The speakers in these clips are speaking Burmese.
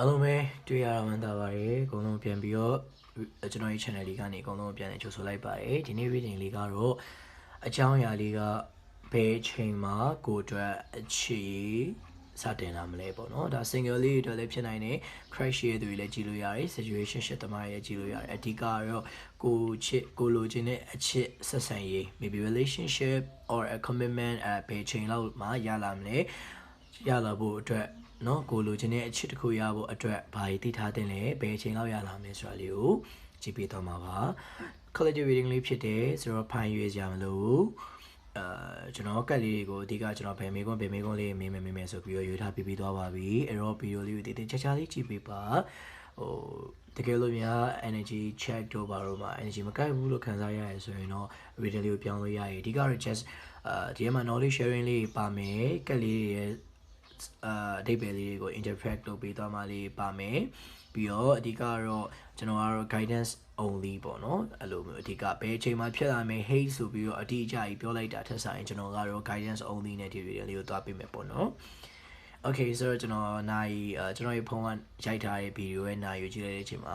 အားလုံးပဲတွေ့ရတာမှန်တာပါတယ်အကုန်လုံးပြန်ပြီးတော့ကျွန်တော်ရဲ့ channel လေးကနေအကုန်လုံးပြန်လည်ကြိုဆိုလိုက်ပါတယ်ဒီနေ့ reading လေးကတော့အကြောင်းအရာလေးကဘယ်အချိန်မှာကိုယ်အတွက်အခြေစတင်လာမလဲပေါ့နော်ဒါ single လေးတွေအတွက်လည်းဖြစ်နိုင်တယ် crash ရဲ့သူတွေလည်းကြည့်လို့ရတယ် situation shit တမရဲ့ကြည့်လို့ရတယ်အဓိကကတော့ကိုချစ်ကိုလိုချင်တဲ့အချစ်ဆက်ဆံရေး maybe relationship or a commitment အဲဘယ်အချိန်လောက်မှရလာမလဲရလာဖို့အတွက် နော်ကိုလိုချင်တဲ့အချစ်တစ်ခုရဖို့အတွက်ဘာတွေသိထားတင်လဲဘယ်အချိန်လောက်ရလာမလဲဆိုတာလေးကိုကြည့်ပေးတော့မှာပါ collective reading လေးဖြစ်တယ်ဆိုတော့ဖန်ရွေးကြမလို့အဲကျွန်တော်ကတ်လေးတွေကိုအဓိကကျွန်တော်ဗယ်မေကွန်းဗယ်မေကွန်းလေးမေးမယ်မေးမယ်ဆိုပြီးတော့ရွေးထားပြီးပြီးသွားပါပြီအဲ့တော့ဗီဒီယိုလေးကိုတည်တည်ချာချာလေးကြည့်ပေးပါဟိုတကယ်လို့များ energy check တို့ဘာလို့မှ energy မကိုက်ဘူးလို့ခံစားရရဆိုရင်တော့ video လေးကိုပြောင်းလို့ရရအဓိကတော့ just အဲဒီမှာ knowledge sharing လေးပါမယ်ကတ်လေးရဲ့ အာအဓိပ္ပာယ်လေးတွေကို interpret လုပ်ပေးသွားမှလေးပါမယ်ပြီးတော့အဓိကတော့ကျွန်တော်ကတော့ guidance only ပေါ့နော်အဲ့လိုမျိုးအဓိကဘယ်အချိန်မှဖြစ်လာမယ် hate ဆိုပြီးတော့အတိအကျကြီးပြောလိုက်တာထက်ဆိုင်ကျွန်တော်ကတော့ guidance only နဲ့ဒီ video လေးကိုသွားပေးမယ်ပေါ့နော် Okay ဆိုတော့ကျွန်တော်နိုင်အဲကျွန်တော်ရဲ့ဖုန်းကရိုက်ထားတဲ့ဗီဒီယိုရဲ့နိုင်ကိုကြည့်လိုက်တဲ့အချိန်မှာ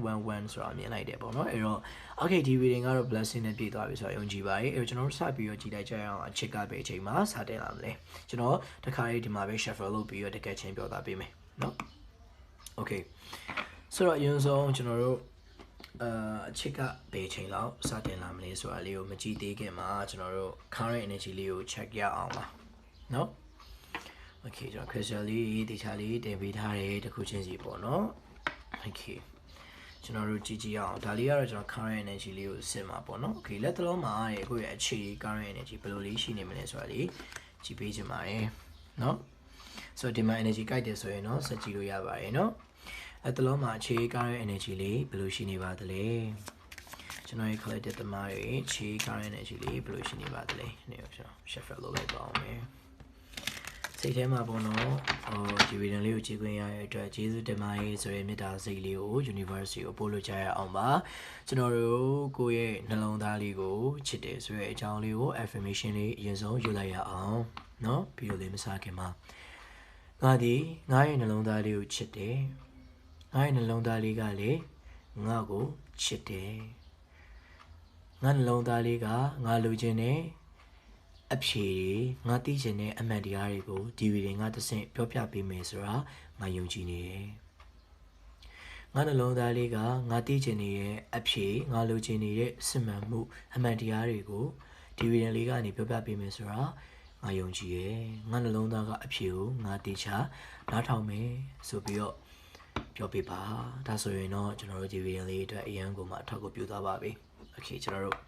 111ဆိုတာမြင်လိုက်တယ်ပေါ့နော်အဲ့တော့ Okay ဒီ reading ကတော့ blessing နဲ့ပြည့်သွားပြီဆိုတော့ယုံကြည်ပါတယ်အဲ့တော့ကျွန်တော်တို့စပြီးတော့ကြည့်လိုက်ကြရအောင်အချစ်ကပဲအချိန်မှာစတင်လာမလဲကျွန်တော်တခါလေးဒီမှာပဲ shuffle လုပ်ပြီးတော့တကယ်ချင်းပြောသားပေးမယ်နော် Okay ဆိုတော့အရင်ဆုံးကျွန်တော်တို့အာအချစ်ကဘယ်ချိန်လောက်စတင်လာမလဲဆိုတာလေးကိုမကြည့်သေးခင်မှာကျွန်တော်တို့ current energy လေးကို check ရအောင်ပါနော် Okay ကျွန်တော် crystal လေးတေချာလေးတင်ပေးထားတယ်တစ်ခုချင်းစီပေါ့နော် Okay ကျွန်တော်တို့ကြည့်ကြည့်အောင်ဒါလေးကတော့ကျွန်တော် current energy လေးကိုစစ်မှာပေါ့နော် Okay လက်သလုံးမှာရဲ့အခုရဲ့အခြေ current energy ဘယ်လိုလေးရှိနေမလဲဆိုတာလေးကြည့်ပေးချင်ပါတယ်နော်ဆိုတော့ဒီမှာ energy ကြိုက်တယ်ဆိုရင်တော့ဆက်ကြည့်လို့ရပါတယ်နော်လက်သလုံးမှာအခြေ current energy လေးဘယ်လိုရှိနေပါသလဲကျွန်တော်ရဲ့ collective သမားတွေအခြေ current energy လေးဘယ်လိုရှိနေပါသလဲဒီကိုကျွန်တော် shuffle လုပ်လိုက်ပါအောင်မယ် စိတ်ထဲမှာပေါ့နော်ဟိုဒီဗီဒီယိုလေးကိုကြည့်ခွင့်ရတဲ့အတွက်ကျေးဇူးတင်ပါတယ်ဆိုတဲ့မေတ္တာစိတ်လေးကို University ကိုပို့လို့ကြရအောင်ပါကျွန်တော်တို့ကိုယ့်ရဲ့နှလုံးသားလေးကိုချစ်တယ်ဆိုတဲ့အကြောင်းလေးကို affirmation လေးအရင်ဆုံးယူလိုက်ရအောင်เนาะဗီဒီယိုလေးမစခင်မှာငါဒီငါရဲ့နှလုံးသားလေးကိုချစ်တယ်ငါရဲ့နှလုံးသားလေးကလည်းငါ့ကိုချစ်တယ်ငါနှလုံးသားလေးကငါလိုချင်တဲ့ အဖြေတွေငါသိချင်တဲ့အမှန်တရားတွေကိုဒီဗီဒီယိုငါတစ်ဆင့်ပြောပြပေးမယ်ဆိုတာငါယုံကြည်နေတယ်။ငါနှလုံးသားလေးကငါသိချင်နေတဲ့အဖြေငါလိုချင်နေတဲ့စစ်မှန်မှု အမှန်တရားတွေကိုဒီဗီဒီယိုလေးကနေပြောပြပေးမယ်ဆိုတာငါယုံကြည်ရဲ့။ငါနှလုံးသားကအဖြေကိုငါသိချနားထောင်မယ်ဆိုပြီးတော့ပြောပြပါ။ဒါဆိုရင်တော့ကျွန်တော်တို့ဒီဗီဒီယိုလေးအတွက်အရန်ကိုမှအထောက်အကူပြုသွားပါပြီ။ Okay ကျွန်တော်တို့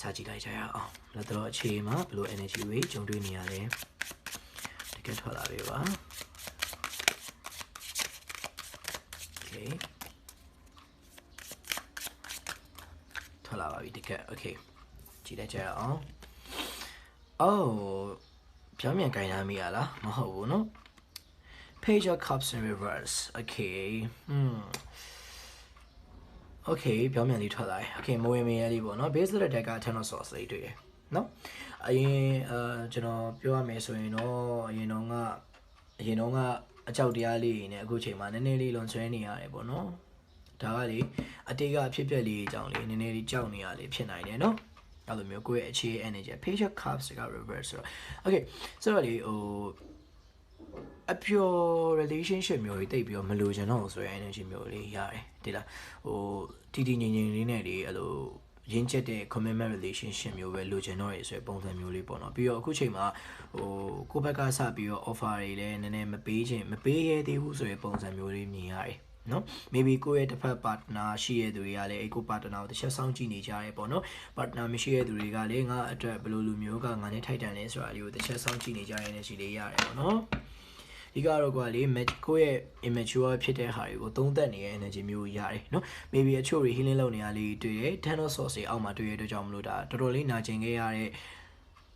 စာကြည့်လိုက်ကြရအောင်လက်တော့အခြေမှာဘယ်လို energy တွေကြုံတွေ့နေရလဲတကယ်ထွက်လာပြီပါ Okay ထွက်လာပါပြီတကယ် Okay ကြည့်လိုက်ကြရအောင် Oh ပြောင်းပြန်ကြိုင်လာမိရလားမဟုတ်ဘူးเนาะ Page of Cups in reverse Okay hmm Okay ပြောင်းပြန်လေးထွက်လာတယ် Okay မဝင်မရလေးပေါ့နော် base တဲ့ deck က ten of swords လေးတွေ့ရယ်နော်အရင်အာကျွန်တော်ပြောရမယ်ဆိုရင်တော့အရင်တော့ကအရင်တော့ကအကြောက်တရားလေးတွေနဲ့အခုချိန်မှာနည်းနည်းလေးလွန်ဆွဲနေရတယ်ပေါ့နော်ဒါကလေအတေကအဖြစ်ပြက်လေးအကြောင်းလေးနည်းနည်းလေးကြောက်နေရလေးဖြစ်နိုင်တယ်နော်အဲ့လိုမျိုးကိုယ့်ရဲ့အခြေ energy page of cups က reverse ဆိုတော့ okay ဆိုတော့လေဟို အပျော် relationship မျိုးတွေတိတ်ပြီးတော့မလိုချင်တော့ဘူးဆိုရင် energy မျိုးလေးရတယ်ဒီလားဟိုတီတီငင်ငင်လေးနဲ့လေအဲ့လိုရင်းချက်တဲ့ commitment relationship မျိုးပဲလိုချင်တော့ရဆိုတဲ့ပုံစံမျိုးလေးပေါ့နော်ပြီးတော့အခုချိန်မှာဟိုကိုယ့်ဘက်ကစပြီးတော့ offer တွေလည်းနည်းနည်းမပေးချင်မပေးရသေးဘူးဆိုတဲ့ပုံစံမျိုးလေးမြင်ရတယ်နော် maybe ကိုယ့်ရဲ့တစ်ဖက် partner ရှိရတဲ့သူတွေကလည်းအဲ့ကို partner ကိုတစ်ချက်စောင့်ကြည့်နေကြရဲပေါ့နော် partner မရှိတဲ့သူတွေကလည်းငါအတွက်ဘယ်လိုလူမျိုးကငါနဲ့ထိုက်တန်လဲဆိုတာလေးကိုတစ်ချက်စောင့်ကြည့်နေကြရတဲ့ရှိလေးရတယ်ပေါ့နော် အဓိကတော့ကွာလေ match ကိုယ့်ရဲ့ immature ဖြစ်တဲ့ဟာတွေကိုသုံးသပ်နေတဲ့ energy မျိုးရတယ်နော် maybe အချို့တွေ healing လုပ်နေတာလေးတွေ့တယ် tunnel source တွေအောက်မှာတွေ့ရတဲ့ကြောင့်မလို့ဒါတော်တော်လေးနာကျင်ခဲ့ရတဲ့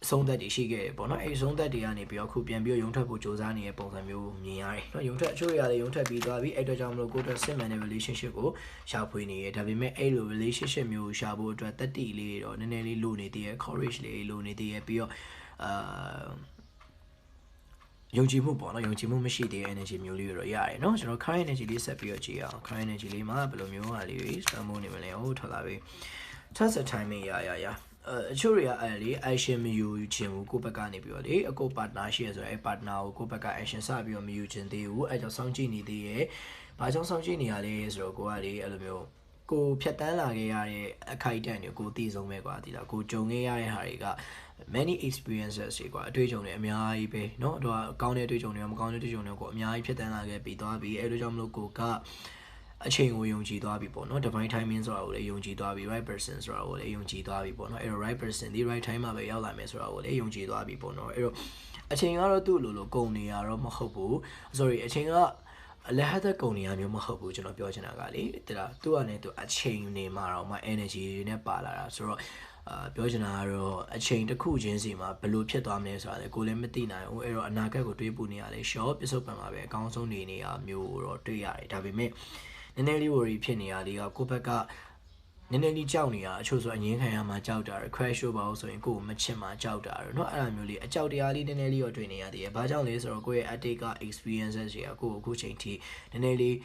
ဆုံးသက်တွေရှိခဲ့ပေါ့နော်အဲဒီဆုံးသက်တွေကနေပြီးတော့ခုပြန်ပြီးတော့ရုံထွက်ဖို့စ조사နေတဲ့ပုံစံမျိုးမြင်ရတယ်နော်ရုံထွက်အချို့ရရတယ်ရုံထွက်ပြီးသွားပြီးအဲ့တော့ကြောင့်မလို့ကိုတော့စစ်မှန်တဲ့ relationship ကိုရှာဖွေနေရဒါပေမဲ့အဲ့လို relationship မျိုးရှာဖို့အတွက်တတိလေးတော့နည်းနည်းလေးလိုနေသေးရ courage လေးလိုနေသေးရပြီးတော့အာ ယုံကြည်မှုပေါ့နော်ယုံကြည်မှုမရှိသေးတဲ့ energy မျိုးလေးတွေတော့ရတယ်နော်ကျွန်တော် current energy လေးဆက်ပြီးတော့ကြည့်အောင် current energy လေးမှာဘယ်လိုမျိုးဟာလေးတွေစံမိုးနေမလဲဟိုထွက်လာပြီ test timing ရရရအချို့တွေကအဲ့လေ action မယူခြင်းကိုကိုယ့်ဘက်ကနေပြီးတော့လေအကို partner ရှိရဆိုတော့အဲ့ partner ကိုကိုယ့်ဘက်က action စပြီးတော့မယူခြင်းသေးဘူးအဲ့ကြောင့်စောင့်ကြည့်နေသေးရဲ့ဘာကြောင့်စောင့်ကြည့်နေရလဲဆိုတော့ကိုကလေအဲ့လိုမျိုး ကိုဖြတ်တန်းလာခဲ့ရတဲ့အခိုက်အတန့်တွေကိုသိဆုံးပဲကွာဒီလားကိုကြုံခဲ့ရတဲ့ဟာတွေက many experiences တွေကွာအတွေ့အကြုံတွေအများကြီးပဲเนาะတော့ကောင်းတဲ့အတွေ့အကြုံတွေရောမကောင်းတဲ့အတွေ့အကြုံတွေကိုအများကြီးဖြတ်တန်းလာခဲ့ပြီးသွားပြီးအဲ့လိုကြောင့်မလို့ကိုကအချိန်ကိုယုံကြည်သွားပြီပေါ့နော် divine timing ဆိုတာကိုလည်းယုံကြည်သွားပြီ right person ဆိုတာကိုလည်းယုံကြည်သွားပြီပေါ့နော်အဲ့တော့ right person ဒီ right time မှာပဲရောက်လာမယ်ဆိုတာကိုလည်းယုံကြည်သွားပြီပေါ့နော်အဲ့တော့အချိန်ကတော့သူ့လိုလိုကုန်နေရတော့မဟုတ်ဘူး sorry အချိန်က အလဟတ်ကုန်နေရမျိုးမဟုတ်ဘူးကျွန်တော်ပြောချင်တာကလေတလားသူကလည်းသူအချိန်နေမှာတော့မှ energy တွေနဲ့ပါလာတာဆိုတော့အာပြောချင်တာကတော့အချိန်တစ်ခုချင်းစီမှာဘယ်လိုဖြစ်သွားမလဲဆိုတာလေကိုလည်းမသိနိုင်ဘူးအဲ့တော့အနာဂတ်ကိုတွေးပူနေရလေ short ပစ္စုပန်မှာပဲအကောင်းဆုံးနေနေရမျိုးတော့တွေးရတယ်ဒါပေမဲ့နည်းနည်းလေး worry ဖြစ်နေရလေးကကိုယ့်ဘက်က နည်းနည်းလေးကြောက်နေတာအချို့ဆိုအငင်းခံရမှာကြောက်တာရယ် crash လို့ပါလို့ဆိုရင်ကိုယ်မချစ်မှာကြောက်တာရယ်เนาะအဲ့လိုမျိုးလေးအကြောက်တရားလေးနည်းနည်းလေးတော့တွေ့နေရသေးတယ်။ဘာကြောင့်လဲဆိုတော့ကိုယ့်ရဲ့ attic က experiences တွေကကိုယ့်ကိုအခုချိန်ထိနည်းနည်းလေး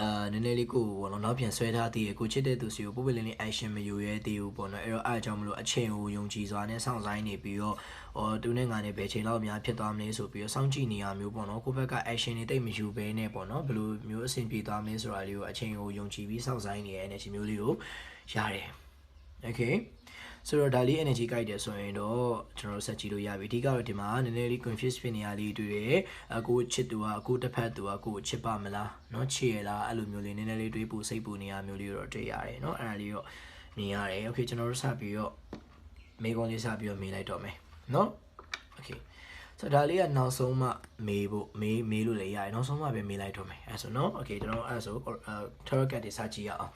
အာနည်းနည်းလေးကိုဘောနော်နောက်ပြန်ဆွဲထားသေးရကိုချစ်တဲ့သူစီကိုပို့ပလင်းလေး action မယူရဲသေးဘူးပေါ့နော်အဲ့တော့အားကြောင့်မလို့အချိန်ကိုယုံကြည်စွာနဲ့စောင့်ဆိုင်နေပြီးတော့ဟောသူနဲ့ငါနဲ့ဘယ်ချိန်လောက်များဖြစ်သွားမလဲဆိုပြီးတော့စောင့်ကြည့်နေရမျိုးပေါ့နော်ကိုယ့်ဘက်က action တွေတိတ်မယူဘဲနဲ့ပေါ့နော်ဘယ်လိုမျိုးအဆင်ပြေသွားမလဲဆိုတာလေးကိုအချိန်ကိုယုံကြည်ပြီးစောင့်ဆိုင်နေရတဲ့ energy မျိုးလေးကိုရတယ် okay ဆိုတော့ဒါလေး energy guide တယ်ဆိုရင်တော့ကျွန်တော်တို့ဆက်ကြည့်လို့ရပြီအဓိကတော့ဒီမှာနည်းနည်းလေး confuse ဖြစ်နေရလေးတွေ့တယ်အကိုချစ်သူကကိုတစ်ဖက်သူကကိုချစ်ပါမလားเนาะချစ်ရလားအဲ့လိုမျိုးလေးနည်းနည်းလေးတွေးပူစိတ်ပူနေရမျိုးလေးတော့တွေ့ရတယ်เนาะအဲ့ဒါလေးတော့မြင်ရတယ် okay ကျွန်တော်တို့ဆက်ပြီးတော့မေကွန်လေးဆက်ပြီးတော့မေးလိုက်တော့မယ်เนาะ okay ဆိုတော့ဒါလေးကနောက်ဆုံးမှမေးဖို့မေးမေးလို့လည်းရတယ်နောက်ဆုံးမှပဲမေးလိုက်တော့မယ်အဲ့ဆိုเนาะ okay ကျွန်တော်အဲ့ဆို tarot card တွေစကြည့်ရအောင်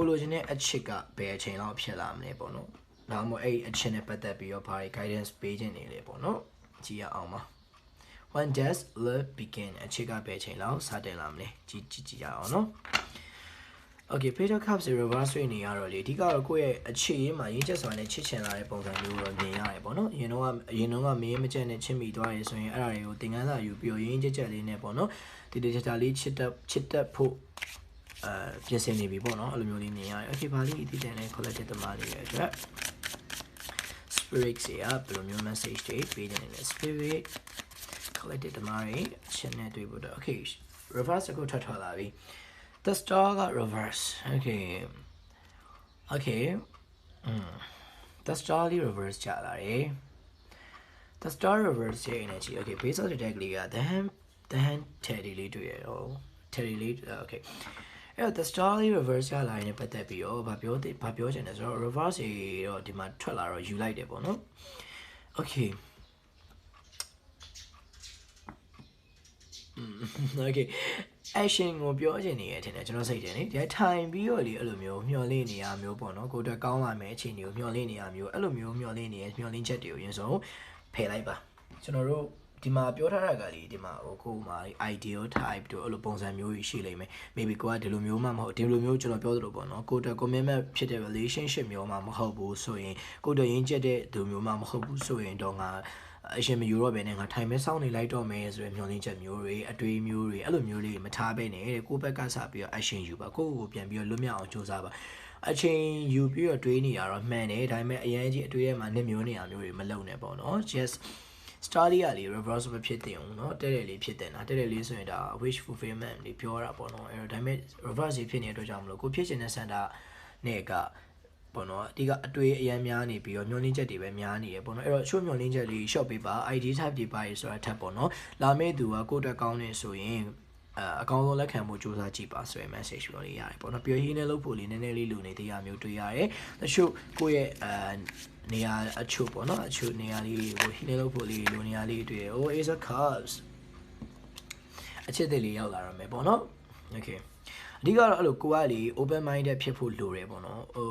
ကိုလိုချင်တဲ့အချစ်ကဘယ်အချိန်လောက်ဖြစ်လာမလဲပေါ့နော်။နောက်မှအဲ့အချစ်နဲ့ပတ်သက်ပြီးတော့ဘာတွေ guidance ပေးခြင်းနေလဲပေါ့နော်။ကြည့်ရအောင်ပါ။ When does love begin အချစ်ကဘယ်အချိန်လောက်စတင်လာမလဲ။ကြည့်ကြည့်ကြည့်ရအောင်နော်။ Okay page of cups reverse ဆွေးနေရတော့လေအဓိကတော့ကိုယ့်ရဲ့အခြေရင်းမှာရင်းချက်စွာနဲ့ချစ်ချင်လာတဲ့ပုံစံမျိုးတော့မြင်ရတယ်ပေါ့နော်။အရင်တော့အရင်တော့ကမင်းမချက်နဲ့ချစ်မိသွားရဲဆိုရင်အဲ့ဒါတွေကိုသင်ခန်းစာယူပြီးတော့ရင်းချက်ချက်လေးနဲ့ပေါ့နော်။ဒီဒီချက်ချက်လေးချစ်တတ်ချစ်တတ်ဖို့အဲ ပြင်ဆင်နေပြီပေါ့နော်အဲ့လိုမျိုးလေးမြင်ရတယ်။ Okay ဘာလို့ဒီတန်လဲ collective တမလေးရဲ့အတွက် spirit စီကဘယ်လိုမျိုး message တွေပေးနေလဲ spirit collective တမလေးချက်နဲ့တွေ့ဖို့တော့ Okay reverse ကိုထပ်ထွက်လာပြီ the star က reverse Okay Okay อืม the star လေး reverse ကြလာတယ် the star reverse ရဲ့ energy okay base of the deck လေးက the hand the hand teddy လေးတွေ့ရတော့ teddy လေး okay အဲ့တော့ the star လေး reverse ရလာရင်ပတ်သက်ပြီးတော့ဗာပြောတဲ့ဗာပြောချင်တယ်ဆိုတော့ reverse ရေတော့ဒီမှာထွက်လာတော့ယူလိုက်တယ်ပေါ့နော် okay okay action ကိုပြောချင်နေရတဲ့ကျွန်တော်စိတ်တယ်နိဒီထိုင်ပြီးတော့လေအဲ့လိုမျိုးမျောလင့်နေရမျိုးပေါ့နော်ကိုတက်ကောင်းလာမယ်အချိန်တွေကိုမျောလင့်နေရမျိုးအဲ့လိုမျိုးမျောလင့်နေရမျောလင့်ချက်တွေကိုရင်ဆုံးဖယ်လိုက်ပါကျွန်တော်တို့ ဒီမှာပြောထားတာကလေဒီမှာဟိုကိုမှာ ideal type တို့အဲ့လိုပုံစံမျိုးကြီးရှိလိမ့်မယ် maybe ကိုကဒီလိုမျိုးမှမဟုတ်ဒီလိုမျိုးကျွန်တော်ပြောသလိုပေါ့နော်ကိုတက် commitment ဖြစ်တဲ့ relationship မျိုးမှမဟုတ်ဘူးဆိုရင်ကိုတက်ရင်းကျက်တဲ့သူမျိုးမှမဟုတ်ဘူးဆိုရင်တော့ငါအရှင်မယူတော့ဘဲနဲ့ငါထိုင်မဲစောင်းနေလိုက်တော့မယ်ဆိုရယ်မျောလင်းချက်မျိုးတွေအတွေးမျိုးတွေအဲ့လိုမျိုးလေးမထားဘဲနဲ့ကိုယ့်ဘက်ကစပြီးတော့ action ယူပါကိုယ့်ကိုယ်ပြန်ပြီးတော့လွတ်မြောက်အောင်ကြိုးစားပါအချိန်ယူပြီးတော့တွေးနေရတော့မှန်တယ်ဒါပေမဲ့အရင်ကြီးအတွေးထဲမှာနှစ်မျိုးနေရမျိုးတွေမလုံနဲ့ပေါ့နော် just star လေးကလေ reverse မဖြစ်တင်ဘူးเนาะတဲ့တဲ့လေးဖြစ်တင်တာတဲ့တဲ့လေးဆိုရင်ဒါ wish fulfillment လေးပြောတာပေါ့နော်အဲ့တော့ဒါပေမဲ့ reverse ဖြစ်နေတဲ့အတွက်ကြောင့်မလို့ကိုဖြစ်ချင်တဲ့ center နဲ့ကပေါ့နော်အဓိကအတွေ့အရန်များနေပြီးတော့မျောလင်းချက်တွေပဲများနေရပေါ့နော်အဲ့တော့ show မျောလင်းချက်လေး short paper ID type တွေပါရဆိုတာထပ်ပေါ့နော်လာမယ့်သူကကိုယ့်တက်ကောင်းနေဆိုရင် အအကောင်းဆုံးလက်ခံမှုစူးစမ်းကြည့်ပါဆိုရင် message ပြောလေးရတယ်ပေါ့နော်ပြီးတော့ healing လုပ်ဖို့လေးနည်းနည်းလေးလိုနေသေးရမျိုးတွေ့ရတယ်တချို့ကိုယ့်ရဲ့အဲနေရာအချို့ပေါ့နော်အချို့နေရာလေးကို healing လုပ်ဖို့လေးလိုနေရာလေးတွေ့ရ oh is a cups အချစ်တွေလေးရောက်လာရမယ်ပေါ့နော် okay အဓိကတော့အဲ့လိုကိုကလေ open minded ဖြစ်ဖို့လိုတယ်ပေါ့နော်ဟို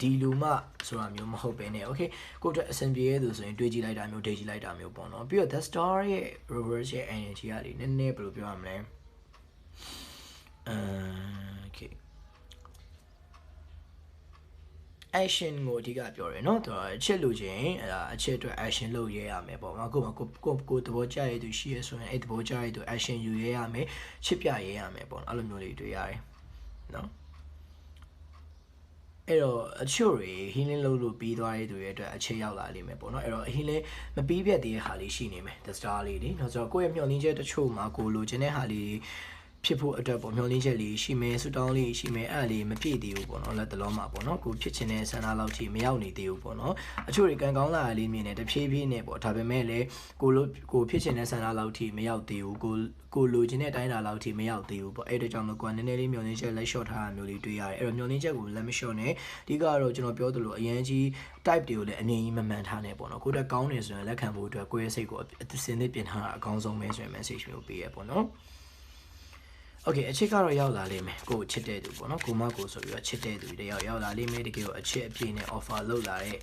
ဒီလူမှဆိုတာမျိုးမဟုတ်ပဲね okay ကိုအတွက်အဆင်ပြေရဲ့သူဆိုရင်တွေးကြည့်လိုက်တာမျိုးဒိတ်ကြည့်လိုက်တာမျိုးပေါ့နော်ပြီးတော့ the star ရဲ့ reverse ရဲ့ energy ကလေနည်းနည်းဘယ်လိုပြောရမလဲအဲ okay action ကိုအဓိကပြောတယ်เนาะသူကအချစ်လို့ချင်းအဲ့ဒါအချစ်အတွက် action လုပ်ရဲရမယ်ပေါ့နော်ကိုမကိုကိုကိုသဘောကျရတဲ့သူရှိရဆိုရင်အဲ့သဘောကျရတဲ့သူ action ယူရဲရမယ်ချစ်ပြရဲရမယ်ပေါ့နော်အဲ့လိုမျိုးလေးတွေ့ရတယ်เนาะအဲ့တော့အချို့တွေ healing လုပ်လို့ပြီးသွားတဲ့သူတွေအတွက်အခြေရောက်လာလိမ့်မယ်ပေါ့နော်အဲ့တော့ healing မပြီးပြတ်သေးတဲ့ဟာလေးရှိနေမယ် the star လေးလေနော်ဆိုတော့ကိုယ့်ရဲ့မျှော်လင့်ချက်တချို့မှာကိုလိုချင်တဲ့ဟာလေး ဖြစ်ဖို့အတွက်ပေါ့မျှော်လင့်ချက်လေးရှိမယ်ဆူတောင်းလေးရှိမယ်အဲ့ဒါလေးမပြည့်သေးဘူးပေါ့နော်လက်တလုံးမှာပေါ့နော်ကိုဖြစ်ချင်တဲ့ဆန္ဒလောက်ထိမရောက်နေသေးဘူးပေါ့နော်အချို့တွေကံကောင်းလာတာလေးမြင်တယ်တဖြည်းဖြည်းနဲ့ပေါ့ဒါပေမဲ့လည်းကိုလိုကိုဖြစ်ချင်တဲ့ဆန္ဒလောက်ထိမရောက်သေးဘူးကိုကိုလိုချင်တဲ့အတိုင်းအတာလောက်ထိမရောက်သေးဘူးပေါ့အဲ့ဒါကြောင့်မို့ကိုကနည်းနည်းလေးမျှော်လင့်ချက်လက် short ထားတာမျိုးလေးတွေ့ရတယ်အဲ့တော့မျှော်လင့်ချက်ကိုလက်မ short နဲ့အဓိကတော့ကျွန်တော်ပြောသလိုအရင်ကြီး type တွေကိုလည်းအမြင်ကြီးမမှန်ထားနဲ့ပေါ့နော်ကိုတက်ကောင်းနေဆိုရင်လက်ခံဖို့အတွက်ကိုယ့်ရဲ့စိတ်ကိုအစင်းသစ်ပြင်ထားတာအကောင်းဆုံးပဲဆိုရင် message မျိုးပေးရပေါ့နော် Okay အချစ်ကတော့ရောက်လာလိမ့်မယ်ကိုချစ်တဲ့သူပေါ့နော်ကိုမကိုဆိုပြီးတော့ချစ်တဲ့သူတယောက်ရောက်လာလိမ့်မယ်တကယ်ကိုအချစ်အပြည့်နဲ့ offer လုပ်လာတဲ့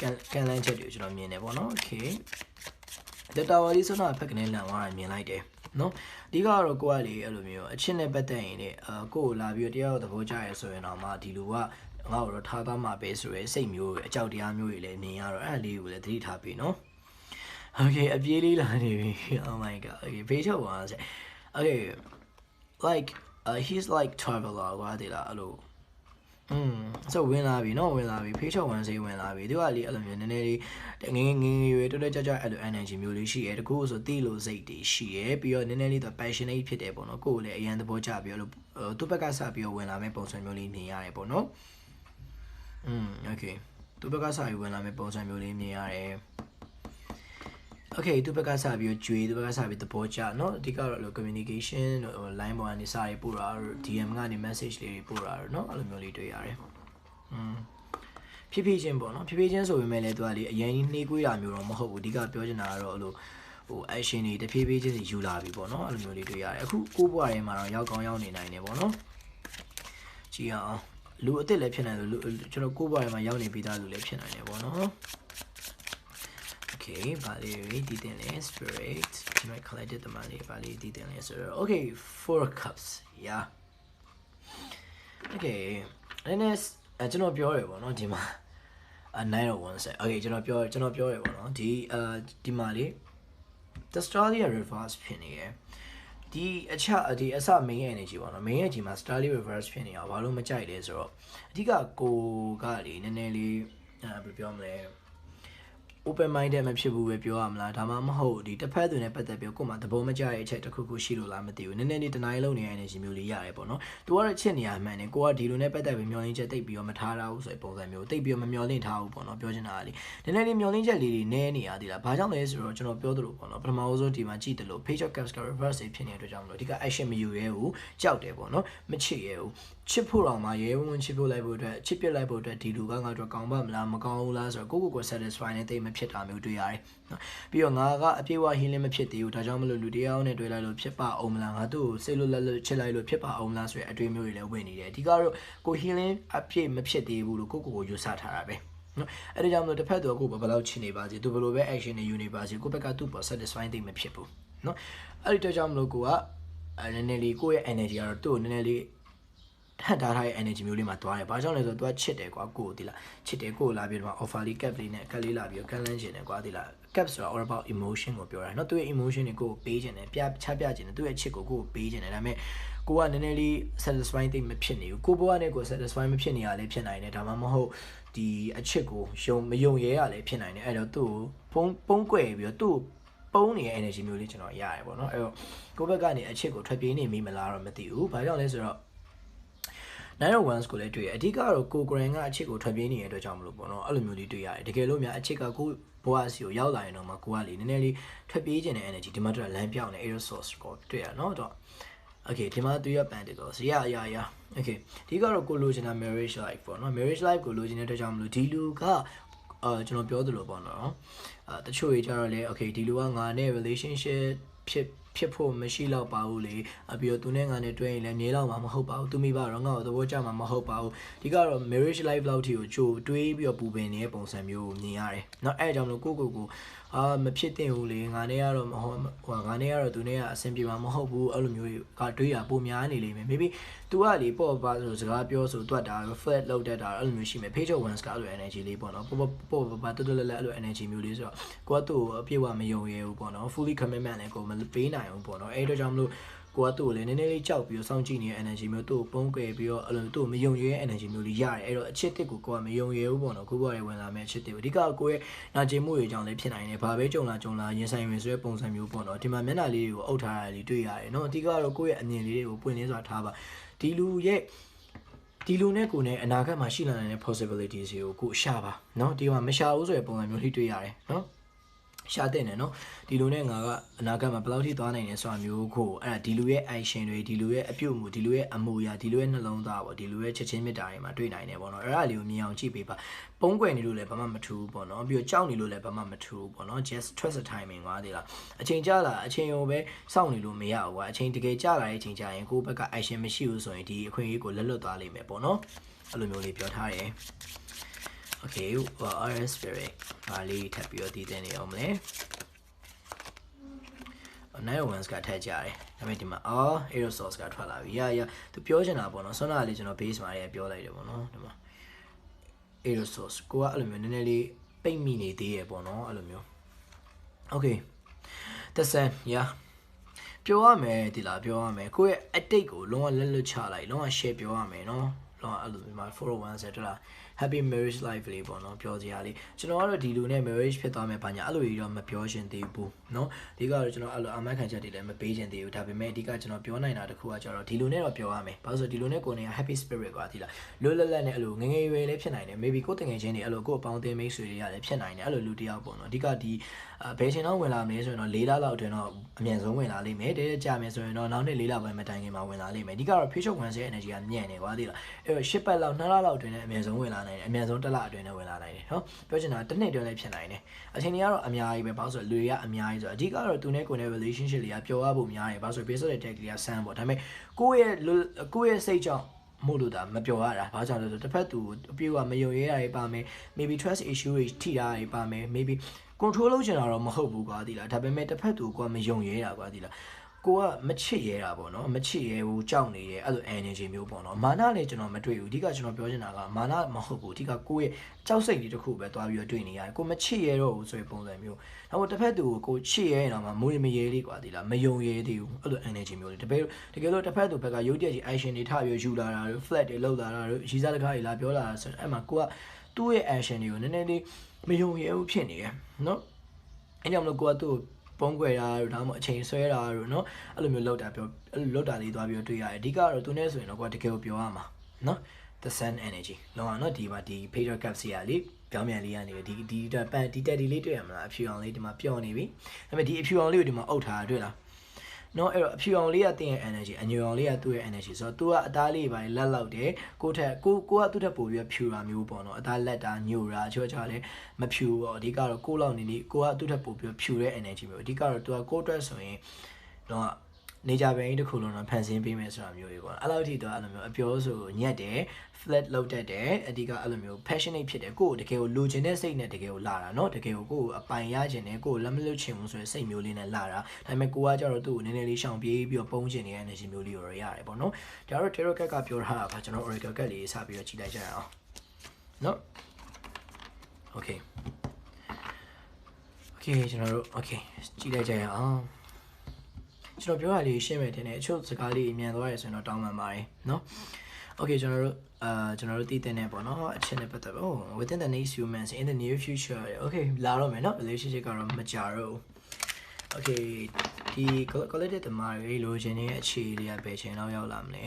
ကန်ကန်လန်းချက်တွေကိုကျွန်တော်မြင်တယ်ပေါ့နော် Okay ဒတာဝါလေးဆိုတာဖက်ကနေလန်သွားတာမြင်လိုက်တယ်နော်အဓိကတော့ကိုကလေအဲ့လိုမျိုးအချစ်နဲ့ပတ်သက်ရင်လေအာကိုကိုလာပြီးတော့တရားသဘောကျရဲဆိုရင်တော့မှဒီလူကငါ့ကိုတော့ထားသားမှာပဲဆိုရဲစိတ်မျိုးအကြောက်တရားမျိုးတွေလည်းမြင်ရတော့အဲ့လေးကိုလည်းသတိထားပြီးနော် Okay အပြေးလေးလာနေပြီ Oh my god Okay ဖေးချုပ်ပါစေ Okay like uh, he's like traveler ကွာဒီလားအဲ့လိုอืมဆိုဝင်လာပြီเนาะဝင်လာပြီဖေးချော်ဝင်စေးဝင်လာပြီသူကလေအဲ့လိုမျိုးနည်းနည်းလေးငငငငရွယ်တွတ်တွတ်ကြကြအဲ့လို energy မျိုးလေးရှိရဲတကူဆိုတီးလို့စိတ်တွေရှိရဲပြီးတော့နည်းနည်းလေးသူ passionate ဖြစ်တယ်ပေါ့နော်ကိုယ်လည်းအရန်သဘောကျပြီးတော့သူ့ဘက်ကစပြီးတော့ဝင်လာမဲ့ပုံစံမျိုးလေးမြင်ရတယ်ပေါ့နော်อืม okay သူ့ဘက်ကစပြီးဝင်လာမဲ့ပုံစံမျိုးလေးမြင်ရတယ် okay သူဘက်ကစပြီးကြွေသူဘက်ကစပြီးသဘောကျเนาะအဓိကတော့အဲ့လို communication line ပေါ်ကနေစာရေးပို့တာ DM ကနေ message လေးတွေပို့တာเนาะအဲ့လိုမျိုးလေးတွေ့ရတယ်อืมဖြည်းဖြည်းချင်းပေါ့နော်ဖြည်းဖြည်းချင်းဆိုပေမဲ့လည်းသူကလေအရင်ကြီးနှေးကွေးတာမျိုးတော့မဟုတ်ဘူးအဓိကပြောချင်တာကတော့အဲ့လိုဟို action တွေတဖြည်းဖြည်းချင်းစီယူလာပြီပေါ့နော်အဲ့လိုမျိုးလေးတွေ့ရတယ်အခုကိုးဘွားထဲမှာတော့ရောက်ကောင်းရောက်နေနိုင်တယ်ပေါ့နော်ကြည့်အောင်လူအစ်စ်လည်းဖြစ်နိုင်တယ်လူကျွန်တော်ကိုးဘွားထဲမှာရောက်နေပြီးသားလူလည်းဖြစ်နိုင်တယ်ပေါ့နော် okay ဗာလေးတွေတည်တင်လဲ spirit ကျွန်တော် collected တမလေးဗာလေးတည်တင်လဲဆိုတော့ okay four cups yeah okay နည်းနည်းအဲကျွန်တော်ပြောရပေါ့နော်ဒီမှာအ9 of 1 set okay ကျွန်တော်ပြောကျွန်တော်ပြောရပေါ့နော်ဒီအာဒီမှာလေ the Starlia reverse ဖြစ်နေရယ်ဒီအချဒီအစ main energy ပေါ့နော် main energy မှာ Starlia reverse ဖြစ်နေအောင်ဘာလို့မကြိုက်လဲဆိုတော့အဓိကကိုကလေနည်းနည်းလေးအဲဘယ်လိုပြောမလဲ open minded မဖြစ်ဘူးပဲပြောရမလားဒါမှမဟုတ်ဒီတစ်ဖက်သူနဲ့ပတ်သက်ပြီးကိုယ်မှသဘောမကျတဲ့အချက်တစ်ခုခုရှိလို့လားမသိဘူးနည်းနည်းလေးတနိုင်လုံးနေရတဲ့ energy မျိုးလေးရတယ်ပေါ့နော်သူကတော့ချစ်နေရမှန်တယ်ကိုကဒီလိုနဲ့ပတ်သက်ပြီးမျောလင်းချက်တိတ်ပြီးတော့မထားတာဘူးဆိုတဲ့ပုံစံမျိုးတိတ်ပြီးတော့မမျောလင်းထားဘူးပေါ့နော်ပြောချင်တာကလေနည်းနည်းလေးမျောလင်းချက်လေးတွေနည်းနေရသေးလားဘာကြောင့်လဲဆိုတော့ကျွန်တော်ပြောသလိုပေါ့နော်ပထမဆုံးဒီမှာကြည့်တယ်လို့ page of caps က reverse ဖြစ်နေတဲ့အတွက်ကြောင့်မလို့ဒီက action မယူရဲဘူးကြောက်တယ်ပေါ့နော်မချစ်ရဲဘူး ချစ်ဖို့တော့မှရဲဝန်းချစ်ဖို့လိုက်ဖို့အတွက်ချစ်ပြစ်လိုက်ဖို့အတွက်ဒီလူကငါတို့ကောင်းပါမလားမကောင်းဘူးလားဆိုတော့ကိုကိုကို satisfy နဲ့တိတ်မဖြစ်တာမျိုးတွေ့ရတယ်နော်ပြီးတော့ငါကအပြေးဝ healing မဖြစ်သေးဘူးဒါကြောင့်မလို့လူတယောက်နဲ့တွေ့လိုက်လို့ဖြစ်ပါအောင်မလားငါတို့ကိုစိတ်လွတ်လပ်လို့ချစ်လိုက်လို့ဖြစ်ပါအောင်မလားဆိုတဲ့အတွေ့အမျိုးတွေလည်းဝင်နေတယ်အဓိကတော့ကို healing အပြည့်မဖြစ်သေးဘူးလို့ကိုကိုကိုယူဆထားတာပဲနော်အဲ့ဒါကြောင့်မလို့တစ်ဖက်သူကကိုဘယ်လောက်ချင်နေပါစေသူဘယ်လိုပဲ action နဲ့ယူနေပါစေကိုဘက်ကသူ့ပေါ် satisfy တိတ်မဖြစ်ဘူးနော်အဲ့ဒီတော့ကြောင့်မလို့ကိုကနည်းနည်းလေးကိုယ့်ရဲ့ energy ကတော့သူ့ကိုနည်းနည်းလေး ဟန်ထားထားတဲ့ energy မျိုးလေးမှာသွားတယ်။ဘာကြောင့်လဲဆိုတော့ तू ကချစ်တယ်ကွာကိုကိုဒီလားချစ်တယ်ကိုကိုလာပြီးတော့ offer လေး cap လေးနဲ့ cap လေးလာပြီးတော့ကန်လန်းချင်တယ်ကွာဒီလား cap ဆိုတာ all about emotion ကိုပြောတာเนาะသူရဲ့ emotion တွေကိုပေးချင်တယ်ပြချပြချင်တယ်သူရဲ့ချစ်ကိုကိုကိုပေးချင်တယ်ဒါပေမဲ့ကိုကနည်းနည်းလေး satisfy သိမဖြစ်နေဘူးကိုဘဝနဲ့ကို satisfy မဖြစ်နေရလဲဖြစ်နိုင်တယ်ဒါမှမဟုတ်ဒီအချစ်ကိုယုံမယုံရဲရလဲဖြစ်နိုင်တယ်အဲ့တော့သူ့ကိုပုံပုံကွယ်ပြီးတော့သူ့ပုံနေတဲ့ energy မျိုးလေးကျွန်တော်ရတယ်ပေါ့နော်အဲ့တော့ကိုဘက်ကနေအချစ်ကိုထွက်ပြေးနေမိမလားတော့မသိဘူးဘာကြောင့်လဲဆိုတော့ 901ကိုလည်းတွေ့ရအဓိကတော့ကိုဂရန်ကအချစ်ကိုထွက်ပြေးနေတဲ့အတွက်ကြောင့်မလို့ပေါ့နော်အဲ့လိုမျိုးလေးတွေ့ရတယ်တကယ်လို့များအချစ်ကကိုဘဝစီကိုရောက်လာရင်တော့မှကိုကလေနည်းနည်းလေးထွက်ပြေးခြင်းတဲ့ energy ဒီမှာတော့လမ်းပြောင်းနေ air source ကိုတွေ့ရနော်တော့ okay ဒီမှာသူရ pentacles ရရရ okay ဒီကတော့ကိုလိုချင်တာ marriage life ပေါ့နော် marriage life ကိုလိုချင်တဲ့အတွက်ကြောင့်မလို့ဒီလူကအာကျွန်တော်ပြောသလိုပေါ့နော်အာတချို့တွေကြတော့လေ okay ဒီလူကငါနဲ့ relationship ဖြစ်ဖြ ဖြစ်ဖို့မရှိတော့ပါဘူးလေအပြီးတော့သူနဲ့ငါနဲ့တွဲရင်လည်းနေတော့မှာမဟုတ်ပါဘူးသူမိဘတော့ငါ့ကိုသဘောကျမှာမဟုတ်ပါဘူးဒီကတော့ marriage life လောက်ထိကိုကြိုတွေးပြီးတော့ပူပင်နေတဲ့ပုံစံမျိုးကိုမြင်ရတယ်เนาะအဲအကြောင်းလို့ကိုကိုကိုအာမဖြစ်တင်ဘူးလေငါနဲ့ကတော့မဟုတ်ဟိုငါနဲ့ကတော့သူနဲ့ကအဆင်ပြေမှာမဟုတ်ဘူးအဲ့လိုမျိုးတွေကတွေးရပုံများနေလိမ့်မယ် maybe तू ကလေပေါ့ပါဆိုစကားပြောဆိုတွတ်တာ flat လောက်တတ်တာအဲ့လိုမျိုးရှိမယ် page of ones ကအဲ့လို energy လေးပေါ့နော်ပေါ့ပေါ့ပေါ့ပါတွတ်တွတ်လက်လက်အဲ့လို energy မျိုးလေးဆိုတော့ကိုကသူ့ကိုအပြည့်အဝမယုံရဲဘူးပေါ့နော် fully commitment လည်းကိုမပေးနိုင် ဘူးပေါ့နော်အဲ့တော့ကြောင့်မလို့ကိုကသူ့ကိုလည်းနည်းနည်းလေးကြောက်ပြီးတော့စောင့်ကြည့်နေတဲ့ energy မျိုးသူ့ကိုပုံးကွယ်ပြီးတော့အဲ့လိုသူ့ကိုမယုံရဲ energy မျိုးလေးရတယ်အဲ့တော့အချစ်တစ်ကိုကိုကမယုံရဲဘူးပေါ့နော်ကိုဘွားရဲ့ဝင်လာမယ့်အချစ်တစ်ကိုအဓိကကိုရဲ့နာကျင်မှုတွေကြောင့်လည်းဖြစ်နိုင်တယ်ဘာပဲကြုံလာကြုံလာရင်ဆိုင်ဝင်ဆိုတဲ့ပုံစံမျိုးပေါ့နော်ဒီမှာမျက်နှာလေးတွေကိုအုပ်ထားရလေးတွေ့ရတယ်နော်အဓိကတော့ကိုယ့်ရဲ့အမြင်လေးတွေကိုပွင့်လင်းစွာထားပါဒီလူရဲ့ဒီလူနဲ့ကိုနဲ့အနာဂတ်မှာရှိလာနိုင်တဲ့ possibilities တွေကိုကိုရှာပါเนาะဒီမှာမရှာဘူးဆိုတဲ့ပုံစံမျိုးလေးတွေ့ရတယ်เนาะ ရှာတဲ့နေနော်ဒီလိုနဲ့ငါကအနာဂတ်မှာဘယ်လောက်ထိသွားနိုင်လဲဆိုတာမျိုးကိုအဲ့ဒါဒီလူရဲ့ action တွေဒီလူရဲ့အပြုတ်မှုဒီလူရဲ့အမှုရာဒီလူရဲ့နှလုံးသားပေါ့ဒီလူရဲ့ချက်ချင်းမေတ္တာတွေမှာတွေ့နိုင်တယ်ပေါ့နော်အဲ့ဒါလေးကိုမြင်အောင်ကြည့်ပေးပါပုံကွယ်နေလို့လည်းဘာမှမထူးပေါ့နော်ပြီးတော့ကြောက်နေလို့လည်းဘာမှမထူးပေါ့နော် just trust the timing ကွာဒီလားအချိန်ကြာလာအချိန်ရောပဲစောင့်နေလို့မရဘူးကွာအချိန်တကယ်ကြာလာတဲ့အချိန်ကြာရင်ကိုယ့်ဘက်က action မရှိဘူးဆိုရင်ဒီအခွင့်အရေးကိုလက်လွတ်သွားလိမ့်မယ်ပေါ့နော်အဲ့လိုမျိုးလေးပြောထားတယ် Okay, well, RS Spirit ဘာလေးထပ်ပြီးတော့တည်တဲ့နေအောင်မလဲနိုင်ဝန်စ်ကထက်ကြတယ်ဒါပေမဲ့ဒီမှာအော် aerosols ကထွက်လာပြီရရသူပြောချင်တာပေါ့နော်ဆွမ်းနာလေးကျွန်တော် base မှာလေးပြောလိုက်တယ်ပေါ့နော်ဒီမှာ aerosols ကိုကအဲ့လိုမျိုးနည်းနည်းလေးပိတ်မိနေသေးရပေါ့နော်အဲ့လိုမျိုး okay the sun yeah ပြောရမယ်ဒီလားပြောရမယ်ကိုယ့်ရဲ့ update ကိုလုံးဝလက်လွတ်ချလိုက်လုံးဝ share ပြောရမယ်နော်လုံးဝအဲ့လိုမျိုး 401ဆက်တလား happy marriage life လေးပေါ့နော်ပြောစရာလေးကျွန်တော်ကတော့ဒီလူနဲ့ marriage ဖြစ်သွားမယ်ဘာညာအဲ့လိုကြီးတော့မပြောရှင်သေးဘူးเนาะဒီကတော့ကျွန်တော်အဲ့လိုအမခံချက်တွေလည်းမပေးရှင်သေးဘူးဒါပေမဲ့အဓိကကျွန်တော်ပြောနိုင်တာတခုကကျတော့ဒီလူနဲ့တော့ပြောရမယ်ဘာလို့ဆိုဒီလူနဲ့ကိုယ်နဲ့ happy spirit ကွာဒီလားလွတ်လပ်လပ်နဲ့အဲ့လိုငငယ်ရွယ်လေးဖြစ်နိုင်တယ် maybe ကိုယ်တငယ်ချင်းတွေအဲ့လိုကိုယ်အပေါင်းအသင်းမိတ်ဆွေတွေရတယ်ဖြစ်နိုင်တယ်အဲ့လိုလူတယောက်ပေါ့နော်အဓိကဒီဘယ်ချိန်တော့ဝင်လာမလဲဆိုရင်တော့၄လလောက်အတွင်းတော့အမြန်ဆုံးဝင်လာလိမ့်မယ်တဲ့ကြာမယ်ဆိုရင်တော့နောက်နေ့၄လပိုင်းမတိုင်ခင်မှာဝင်လာလိမ့်မယ်အဓိကတော့ patient ဝင်စေ energy ကညံ့နေကွာဒီလားအဲ့တော့၈ပတ်လောက်2လလောက်အတွင်းနဲ့အမြန်ဆုံးဝင်လာ နိုင်တယ်အမြန်ဆုံးတစ်လအတွင်းနဲ့ဝင်လာနိုင်တယ်နော်ပြောချင်တာတစ်နှစ်အတွင်းလည်းဖြစ်နိုင်တယ်အချိန်ကြီးကတော့အများကြီးပဲဘာလို့ဆိုလူတွေကအများကြီးဆိုတော့အဓိကတော့သူနဲ့ကိုယ်နဲ့ relationship တွေကပျော်ရဖို့များတယ်ဘာလို့ဆို base တဲ့ tag တွေကဆန်းပေါ့ဒါပေမဲ့ကိုယ့်ရဲ့ကိုယ့်ရဲ့စိတ်ကြောင့်မို့လို့ဒါမပြောရတာဘာကြောင့်လဲဆိုတော့တစ်ဖက်သူအပြေကမယုံရဲတာတွေပါမယ် maybe trust issue တွေထိတာတွေပါမယ် maybe control လုပ်ချင်တာတော့မဟုတ်ဘူးကွာဒီလားဒါပေမဲ့တစ်ဖက်သူကမယုံရဲတာကွာဒီလား ကိုကမချစ်ရဲတာပေါ့နော်မချစ်ရဲဘူးကြောက်နေရဲအဲ့လို energy မျိုးပေါ့နော်မာနလည်းကျွန်တော်မတွေ့ဘူးအဓိကကျွန်တော်ပြောချင်တာကမာနမဟုတ်ဘူးအဓိကကိုယ့်ရဲ့ကြောက်စိတ်လေးတစ်ခုပဲတွားပြီးတော့တွေ့နေရတယ်ကိုမချစ်ရဲတော့ဘူးဆိုတဲ့ပုံစံမျိုးဒါပေမဲ့တစ်ဖက်သူကိုကိုချစ်ရဲနေတာမှမွေးမရဲလေးကွာဒီလားမယုံရဲသေးဘူးအဲ့လို energy မျိုးလေးတကယ်တကယ်လို့တစ်ဖက်သူဘက်ကရုပ်တရက်ကြီး action တွေထပြီးယူလာတာတို့ flat တွေလောက်လာတာတို့ရီစားတကားတွေလာပြောလာတာဆိုတော့အဲ့မှာကိုကသူ့ရဲ့ action တွေကိုနည်းနည်းလေးမယုံရဲဘူးဖြစ်နေတယ်နော်အဲ့ကြောင့်မလို့ကိုကသူ့ ပုံးကွယ်တာတို့ဒါမှမဟုတ်အချိန်ဆွဲတာတို့နော်အဲ့လိုမျိုးလောက်တာပြောအဲ့လိုလောက်တာလေးသွားပြီးတော့တွေ့ရတယ်အဓိကတော့သူနဲ့ဆိုရင်တော့ကွာတကယ်ကိုပြောရမှာနော် the sun energy လောကနော်ဒီမှာဒီ pager cap စီရလေးပြောင်းပြန်လေးရနေပြီဒီဒီပန်ဒီတက်ဒီလေးတွေ့ရမလားအဖြူအောင်လေးဒီမှာပျော့နေပြီဒါပေမဲ့ဒီအဖြူအောင်လေးကိုဒီမှာအုပ်ထားတွေ့လား တွေ့လားနော်အဲ့တော့အဖြူအောင်လေးကတင်းရဲ့ energy အညူအောင်လေးကသူ့ရဲ့ energy ဆိုတော့ तू ကအသားလေးပိုင်းလက်လောက်တယ်ကိုထက်ကိုကိုကသူ့ထက်ပိုပြီးဖြူတာမျိုးပေါ့နော်အသားလက်တာညိုတာချောချာလည်းမဖြူတော့အဓိကတော့ကိုလောက်နေနေကိုကသူ့ထက်ပိုပြီးဖြူတဲ့ energy မျိုးအဓိကတော့ तू ကကိုအတွက်ဆိုရင်တော့ နေကြပဲတစ်ခုလုံးတော့ဖန်ဆင်းပေးမယ်ဆိုတာမျိုးတွေပေါ့အဲ့လောက်ထိတော့အဲ့လိုမျိုးအပြောဆိုညက်တယ် flat လောက်တတ်တယ်အဓိကအဲ့လိုမျိုး passionate ဖြစ်တယ်ကိုယ့်ကိုတကယ်ကိုလိုချင်တဲ့စိတ်နဲ့တကယ်ကိုလာတာเนาะတကယ်ကိုကိုယ့်ကိုအပိုင်ရချင်တယ်ကိုယ့်ကိုလက်မလွတ်ချင်ဘူးဆိုရင်စိတ်မျိုးလေးနဲ့လာတာဒါပေမဲ့ကိုကကြတော့သူ့ကိုနည်းနည်းလေးရှောင်ပြေးပြီးတော့ပုံချင်နေတဲ့ energy မျိုးလေးကိုရတယ်ပေါ့နော်ဒါတော့ tarot card ကပြောထားတာပါကျွန်တော် oracle card လေးစပြီးတော့ကြည့်လိုက်ကြရအောင်เนาะ okay okay ကျွန်တော်တို့ okay ကြည့်လိုက်ကြရအောင် ကျွန်တော်ပြောရလေးရှင်းမယ်တင်တယ်အချို့စကားလေးအမြန်သွားရဆိုရင်တော့တောင်းပန်ပါတယ်เนาะ okay ကျွန်တော်တို့အာကျွန်တော်တို့တည်တဲ့နေပေါ့နော်အချက်နဲ့ပတ်သက်လို့ within the next few months in the near future okay လာတော့မယ်เนาะ relationship ကတော့မကြတော့ okay ဒီ collective တမားတွေလိုချင်တဲ့အခြေလေးကဘယ်ချိန်လောက်ရောက်လာမလဲ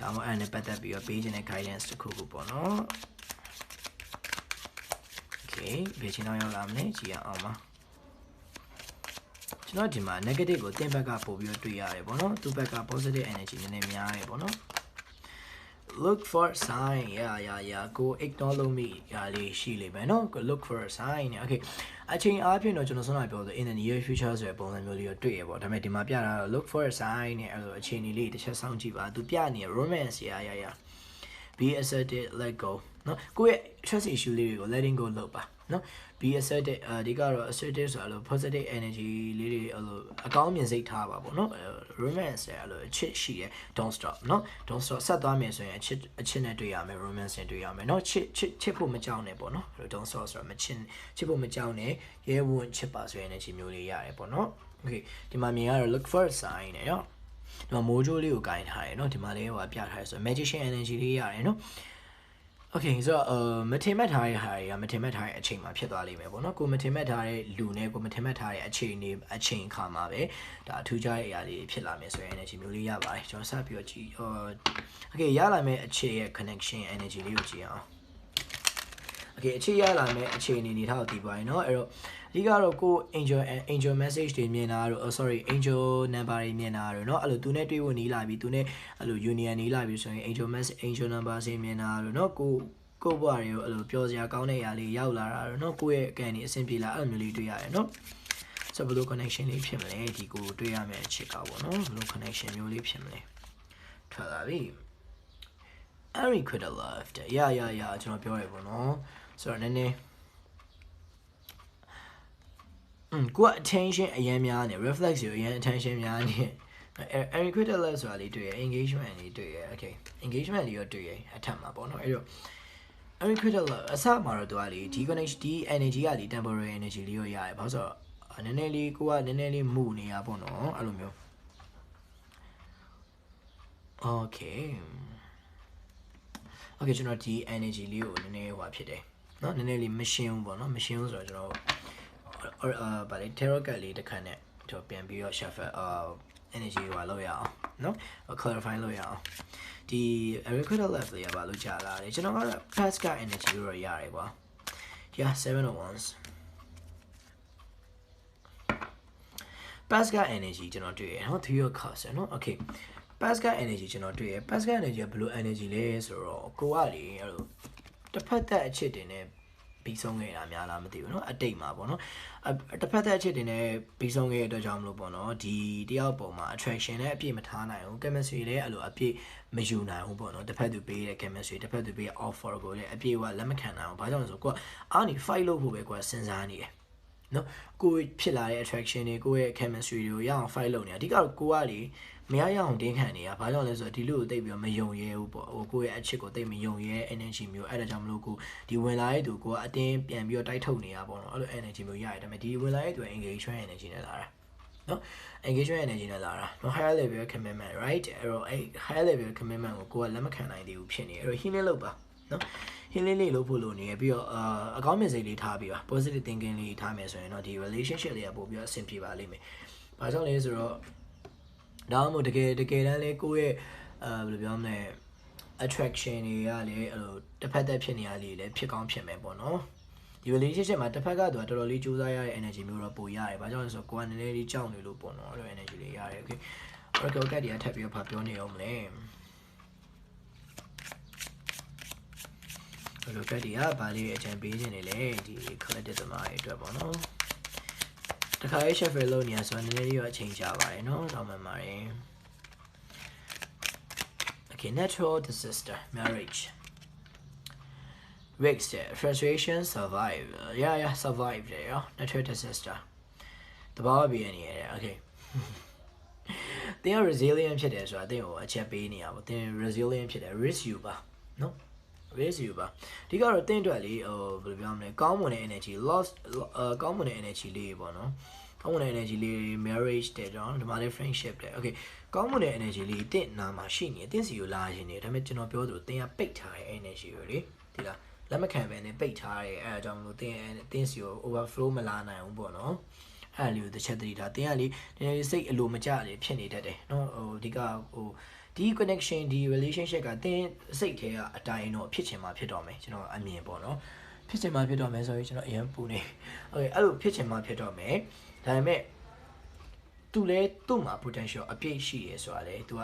ဒါမှအဲ့နဲ့ပတ်သက်ပြီးတော့ပေးခြင်းတဲ့ guidance တစ်ခုခုပေါ့နော် okay ဘယ်ချိန်လောက်ရောက်လာမလဲကြည့်ရအောင်ပါ ကျွန်တော်ဒီမှာ negative ကိုတင်ဘက်ကပို့ပြီးတော့တွေ့ရတယ်ပေါ့နော်သူ့ဘက်က positive energy နည်းနည်းများတယ်ပေါ့နော် look for sign yeah yeah yeah ကို ignore လုပ်မိရာလေးရှိလိမ့်မယ်နော်ကို look for a sign เนี่ย okay အချိန်အားဖြင့်တော့ကျွန်တော်ဆုံးလာပြောဆို in the near future ဆိုတဲ့ပုံစံမျိုးလေးတော့တွေ့ရပေါ့ဒါပေမဲ့ဒီမှာပြတာတော့ look for a sign เนี่ยအဲ့လိုအချိန်လေးတစ်ချက်စောင့်ကြည့်ပါသူပြနေ romance yeah yeah yeah be assertive let go နော်ကိုယ့်ရဲ့ trust issue လေးတွေကို letting go လုပ်ပါ နော် be assertive အဓိကတော့ assertive ဆိုတာလို့ positive energy လေးတွေအဲ့လိုအကောင်းမြင်စိတ်ထားပါပေါ့နော် romance တဲ့အဲ့လိုအချစ်ရှိရ don't stop နော် don't stop ဆက်သွားမယ်ဆိုရင်အချစ်အချစ်နဲ့တွေ့ရမယ် romance နဲ့တွေ့ရမယ်နော်ချစ်ချစ်ချစ်ဖို့မကြောက်နဲ့ပေါ့နော်အဲ့လို don't stop ဆိုတာမချစ်ချစ်ဖို့မကြောက်နဲ့ရဲဝန်ချစ်ပါဆိုရင် energy မျိုးလေးရတယ်ပေါ့နော် okay ဒီမှာမြင်ရတော့ look for a sign နဲ့နော်ဒီမှာမိုးကြိုးလေးကိုကင်ထားတယ်နော်ဒီမှာလေးဟိုပြထားတယ်ဆိုတော့ magician energy လေးရတယ်နော် Okay ဆိုတော့အာမထင်မှတ်ထားတဲ့ဟာတွေကမထင်မှတ်ထားတဲ့အချိန်မှာဖြစ်သွားလိမ့်မယ်ပေါ့နော်ကိုမထင်မှတ်ထားတဲ့လူနဲ့ကိုမထင်မှတ်ထားတဲ့အချိန်နေအချိန်ခါမှာပဲဒါအထူးခြားတဲ့အရာလေးဖြစ်လာမယ်ဆိုရင် energy မျိုးလေးရပါတယ်ကျွန်တော်ဆက်ပြီးတော့ကြည့်ဟော Okay ရလာမယ့်အခြေရဲ့ connection energy လေးကိုကြည့်အောင် Okay အခြေရလာမယ့်အခြေအနေနေထားကိုတည်ပါရင်เนาะအဲ့တော့ အဓိကတော့ကို angel angel message တွေမြင်တာတို့ oh sorry angel number တွေမြင်တာတို့เนาะအဲ့လိုသူနဲ့တွေ့ဖို့နီးလာပြီသူနဲ့အဲ့လို union နီးလာပြီဆိုရင် angel message angel number တွေမြင်တာတို့เนาะကိုကိုဘွားတွေကိုအဲ့လိုပြောစရာကောင်းတဲ့အရာလေးရောက်လာတာတို့เนาะကိုရဲ့အကန်ကြီးအဆင်ပြေလာအဲ့လိုမျိုးလေးတွေ့ရတယ်เนาะဆိုဘယ်လို connection လေးဖြစ်မလဲဒီကိုတွေ့ရမယ့်အချက်ကပေါ့နော်ဘယ်လို connection မျိုးလေးဖြစ်မလဲထွက်လာပြီ Harry quit a love တဲ့ yeah yeah yeah ကျွန်တော်ပြောရပေါ့နော်ဆိုတော့နည်းနည်း อืมကိုက attention အရင်များနေ reflex ကိုအရင် attention များနေ Harry quit a love ဆိုတာလေးတွေ့ရ engagement လေးတွေ့ရ okay engagement လေးရောတွေ့ရအထက်မှာပေါ့နော်အဲ့တော့ Harry quit a love အစမှာတော့သူကလေဒီ connection ဒီ energy ကလေ temporary energy လေးရောရတယ်ဘာလို့ဆိုတော့နည်းနည်းလေးကိုကနည်းနည်းလေးမူနေရပေါ့နော်အဲ့လိုမျိုး okay okay ကျွန်တော်ဒီ energy လေးကိုနည်းနည်းဟိုဖြစ်တယ်เนาะနည်းနည်းလေးမရှင်းဘူးပေါ့เนาะမရှင်းဘူးဆိုတော့ကျွန်တော် အာဗာလေ tarot card လေးတစ်ခါနဲ့ကျွန်တော်ပြန်ပြီးတော့ shuffle အာ energy ကိုလောက်ရအောင်နော် clarify လုပ်ရအောင်ဒီ equator left လေးကဘာလို့ကြာလာလဲကျွန်တော်က past card energy ရောရတယ်ကွာ yeah 7 of wands past card energy ကျွန်တော်တွေ့ရနော် three of cups နော် okay Pascal energy ကျွန်တော်တွေ့ရ Pascal energy ကဘယ်လို energy လဲဆိုတော့ကိုကလေအဲ့လိုတစ်ဖက်သက်အချစ်တင်နဲ့ ပြီးဆုံးခဲ့တာများလားမသိဘူးเนาะအတိတ်မှာပေါ့เนาะတစ်ဖက်သက်အချစ်တင်နဲ့ပြီးဆုံးခဲ့တဲ့အတွက်ကြောင့်မလို့ပေါ့เนาะဒီတယောက်ပုံမှာ attraction နဲ့အပြည့်မထားနိုင်ဘူး chemistry လည်းအဲ့လိုအပြည့်မယူနိုင်ဘူးပေါ့เนาะတစ်ဖက်သူပေးတဲ့ chemistry တစ်ဖက်သူပေးတဲ့ offer ကိုလည်းအပြည့်ကလက်မခံနိုင်ဘူးဘာကြောင့်လဲဆိုတော့ကိုကအားနေ fight လုပ်ဖို့ပဲကိုကစဉ်းစားနေတယ်နော်ကိုဖြစ်လာတဲ့ attraction တွေကိုယ့်ရဲ့ chemistry တွေကိုရအောင် fight လုပ်နေတာအဓိကတော့ကိုကလေ မရရအောင်တင်းခံနေတာဘာကြောင့်လဲဆိုတော့ဒီလူကိုတိတ်ပြီးတော့မယုံရဲဘူးပေါ့ဟိုကိုယ့်ရဲ့အချစ်ကိုတိတ်မယုံရဲ energy မျိုးအဲ့ဒါကြောင့်မလို့ကိုဒီဝင်လာတဲ့သူကိုကအတင်းပြန်ပြီးတော့တိုက်ထုတ်နေတာပေါ့နော်အဲ့လို energy မျိုးရတယ်ဒါပေမဲ့ဒီဝင်လာတဲ့သူက engagement energy နဲ့လာတာနော် engagement energy နဲ့လာတာနော် higher level commitment right အဲ့တော့အဲ့ higher level commitment ကိုကိုကလက်မခံနိုင်သေးဘူးဖြစ်နေအဲ့တော့ healing လုပ်ပါနော် healing လေးလုပ်ဖို့လိုနေပြီးတော့အာအကောင်းမြင်စိတ်လေးထားပြီးပါ positive thinking လေးထားမယ်ဆိုရင်တော့ဒီ relationship လေးကပို့ပြီးတော့အဆင်ပြေပါလိမ့်မယ်။ဘာကြောင့်လဲဆိုတော့ ဒါမှမဟုတ်တကယ်တကယ်တမ်းလေးကိုယ့်ရဲ့အာဘယ်လိုပြောမလဲ attraction တွေကလည်းအဲ့လိုတစ်ဖက်သက်ဖြစ်နေရလေးလည်းဖြစ်ကောင်းဖြစ်မယ်ပေါ့နော်ဒီ relationship မှာတစ်ဖက်ကသူကတော်တော်လေးကြိုးစားရတဲ့ energy မျိုးတော့ပိုရတယ်။ဘာကြောင့်လဲဆိုတော့ကိုကနည်းနည်းလေးကြောက်နေလို့ပေါ့နော်အဲ့လို energy လေးရတယ်။ Okay ။ Oracle card တွေကထပ်ပြီးတော့ပြောနေအောင်မလဲ။ Oracle card တွေကဗာလေးအကြံပေးခြင်းနေလေဒီ collective သမားတွေအတွက်ပေါ့နော်။ တခါရေး shuffle လုပ်နေရဆိုတော့နည်းနည်းလေးတော့အချိန်ကြာပါတယ်နော်။တော့မှမှာရင် Okay, natural disaster, marriage. Risk frustration survive. Yeah, yeah, survive တယ်ရော natural disaster. တဘာဝပြီးနေရတယ် okay တင်း resilient ဖြစ်တယ်ဆိုတာတင်းကိုအချက်ပေးနေရပါတင်း resilient ဖြစ်တယ် risk you ပါနော် Risk you ပါဒီကတော့တင်းအတွက်လေဟိုဘယ်လိုပြောမလဲကောင်းမွန်တဲ့ energy lost ကောင်းမွန်တဲ့ energy လေးပေါ့နော်ကောင်းမွန်တဲ့ energy လေး marriage တဲ့ကြောင့်ဒီမှာလေး friendship တဲ့ okay ကောင်းမွန်တဲ့ energy လေးတင့်နာမှာရှိနေတင့်စီကိုလာရှင်နေဒါပေမဲ့ကျွန်တော်ပြောသလိုတင်းကပိတ်ထားတဲ့ energy ကိုလေဒီလားလက်မခံပဲနဲ့ပိတ်ထားတယ်အဲအကြောင်းမလို့တင်းတင်းစီကို overflow မလာနိုင်ဘူးပေါ့နော်အဲ့လိုတစ်ချက်တတိထားတင်းကလေနည်းနည်းစိတ်အလိုမကျလေဖြစ်နေတတ်တယ်နော်ဟိုဒီကဟို ဒီ connection ဒီ relationship ကတင်းစိတ်ထဲကအတိုင်းတော့ဖြစ်ချင်မှဖြစ်တော့မယ်ကျွန်တော်အမြင်ပေါ့နော်ဖြစ်ချင်မှဖြစ်တော့မယ်ဆိုရင်ကျွန်တော်အရင်ပူနေโอเคအဲ့လိုဖြစ်ချင်မှဖြစ်တော့မယ်ဒါပေမဲ့သူလဲသူ့မှာ potential အပြည့်ရှိရယ်ဆိုတာလေ तू က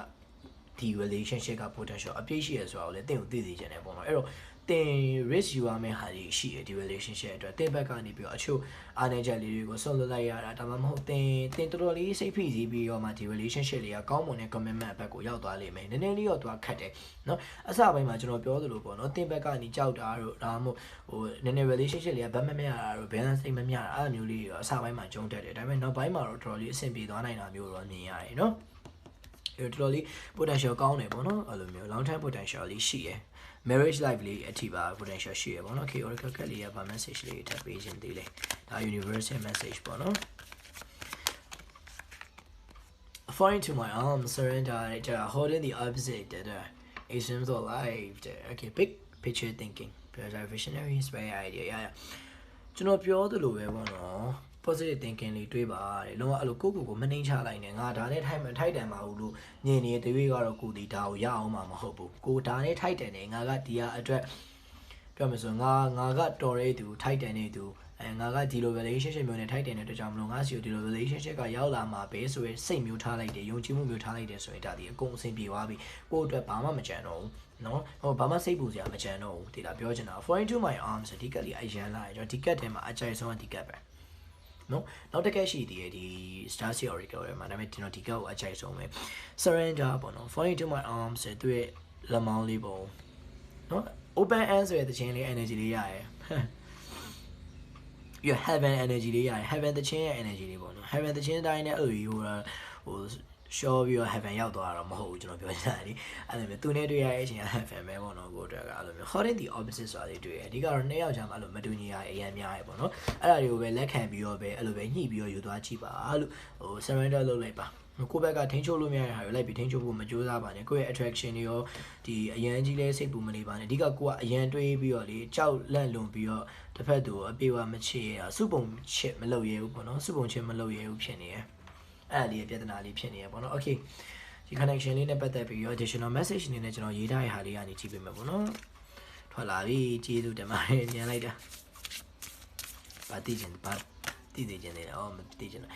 ဒီ relationship က potential အပြည့်ရှိရဆိုတာကိုလည်းတင့်ကိုသိသိချင်တယ်ပေါ့နော်အဲ့တော့ တင် risk ယူရမယ့်ဟာတွေရှိတယ်ဒီ relationship အတွက်တင်ဘက်ကနေပြီးတော့အချို့အားနည်းချက်လေးတွေကိုဆွလွတ်လိုက်ရတာဒါမှမဟုတ်တင်တင်တော်တော်လေးစိတ်ဖိစီးပြီးတော့မှဒီ relationship လေးကကောင်းမွန်တဲ့ commitment ဘက်ကိုရောက်သွားလိမ့်မယ်နည်းနည်းလေးတော့သူကခတ်တယ်နော်အစပိုင်းမှာကျွန်တော်ပြောသလိုပေါ့နော်တင်ဘက်ကနေကြောက်တာတို့ဒါမှမဟုတ်ဟိုနည်းနည်း relationship လေးကဘက်မမရတာတို့ balance စိတ်မမြတာအဲ့လိုမျိုးလေးတွေအစပိုင်းမှာကြုံတက်တယ်ဒါပေမဲ့နောက်ပိုင်းမှာတော့တော်တော်လေးအဆင်ပြေသွားနိုင်တာမျိုးတော့မြင်ရတယ်နော်အဲ့တော့တော်တော်လေး potential ကောင်းတယ်ပေါ့နော်အဲ့လိုမျိုး long term potential လေးရှိတယ် marriage life လေးအထိပါ potential ရှိရပေါ့နော် okay oracle card လေးကဗာ message လေးထပ်ပေးခြင်းသေးလေဒါ universal message ပေါ့နော် Falling to my arms, surrender, uh, holding the opposite, uh, it seems alive. uh, Okay, big picture thinking. Because our visionary is very idea. Yeah, yeah. ကျွန်တော်ပြောသလိုပဲပေါ့နော် positive thinking လေးတွေးပါတယ်လုံးဝအဲ့လိုကိုယ့်ကိုယ်ကိုမနှိမ်ချလိုက်နဲ့ငါဒါနဲ့ထိုက်မှထိုက်တန်ပါဘူးလို့ညင်နေတဲ့တွေးကတော့ကိုယ်ဒီဒါကိုရအောင်မှာမဟုတ်ဘူးကိုဒါနဲ့ထိုက်တန်နေငါကဒီဟာအတွက်ပြောမယ်ဆိုငါငါကတော်ရဲသူထိုက်တန်နေသူအဲငါကဒီလို relationship မျိုးနဲ့ထိုက်တန်တဲ့အတွက်ကြောင့်မလို့ငါစီကိုဒီလို relationship ကရောက်လာမှာပဲဆိုရင်စိတ်မျိုးထားလိုက်တယ်ယုံကြည်မှုမျိုးထားလိုက်တယ်ဆိုရင်ဒါဒီအကုန်အဆင်ပြေသွားပြီကိုယ့်အတွက်ဘာမှမကြံတော့ဘူးနော်ဟိုဘာမှစိတ်ပူစရာမကြံတော့ဘူးဒီလားပြောချင်တာ foreign to my arms ဒီကက်လေးအရန်လာတယ်ကျွန်တော်ဒီကက်ထဲမှာအကြိုက်ဆုံးကဒီကက်ပဲ နော်နောက်တစ်ကက်ရှိသေးတယ်ဒီ Star Sea Oracle ထဲမှာဒါပေမဲ့ကျွန်တော်ဒီကက်ကိုအကြိုက်ဆုံးပဲ surrender ပေါ့နော် foreign to my arms ဆိုသူ့ရဲ့လက်မောင်းလေးပုံနော် open end ဆိုတဲ့တခြင်းလေး energy လေးရတယ် your heaven energy လေးရတယ် heaven တခြင်းရဲ့ energy လေးပေါ့နော် heaven တခြင်းတိုင်းနဲ့အဲ့လိုကြီးဟိုဟို show ပြီးတော့ heaven ရောက်သွားတာတော့မဟုတ်ဘူးကျွန်တော်ပြောချင်တာလေအဲ့လိုမျိုးသူနဲ့တွေ့ရတဲ့အချိန်က heaven ပဲပေါ့နော်ကိုအတွက်ကအဲ့လိုမျိုး holding the opposite ဆိုတာလေးတွေ့ရအဓိကတော့နှစ်ယောက်ကြာမှအဲ့လိုမတူညီရအရင်များရပေါ့နော်အဲ့ဒါတွေကိုပဲလက်ခံပြီးတော့ပဲအဲ့လိုပဲညှိပြီးတော့ယူသွားကြည့်ပါလို့ဟို surrender လုပ်လိုက်ပါကိုယ့်ဘက်ကထိန်းချုပ်လို့မရတဲ့ဟာတွေလိုက်ပြီးထိန်းချုပ်ဖို့မကြိုးစားပါနဲ့ကိုယ့်ရဲ့ attraction တွေရောဒီအရန်ကြီးလဲစိတ်ပူမနေပါနဲ့အဓိကကိုကအရန်တွေးပြီးတော့လေကြောက်လန့်လွန်ပြီးတော့တစ်ဖက်သူအပြေဝမချစ်ရတာစုပုံချစ်မလုပ်ရဘူးပေါ့နော်စုပုံချစ်မလုပ်ရဘူးဖြစ်နေရ အဲ့ဒါလေးပြဿနာလေးဖြစ်နေရပေါ့နော် okay ဒီ connection လေးနဲ့ပတ်သက်ပြီးတော့ additional message အနေနဲ့ကျွန်တော်ရေးထားတဲ့ဟာလေးကနေကြည့်ပေးမယ်ပေါ့နော်ထွက်လာပြီကျေးဇူးတင်ပါတယ်ညံလိုက်တာပါတိကျင်ပါတိတိကျင်နေတာအော်မတိကျင်တာ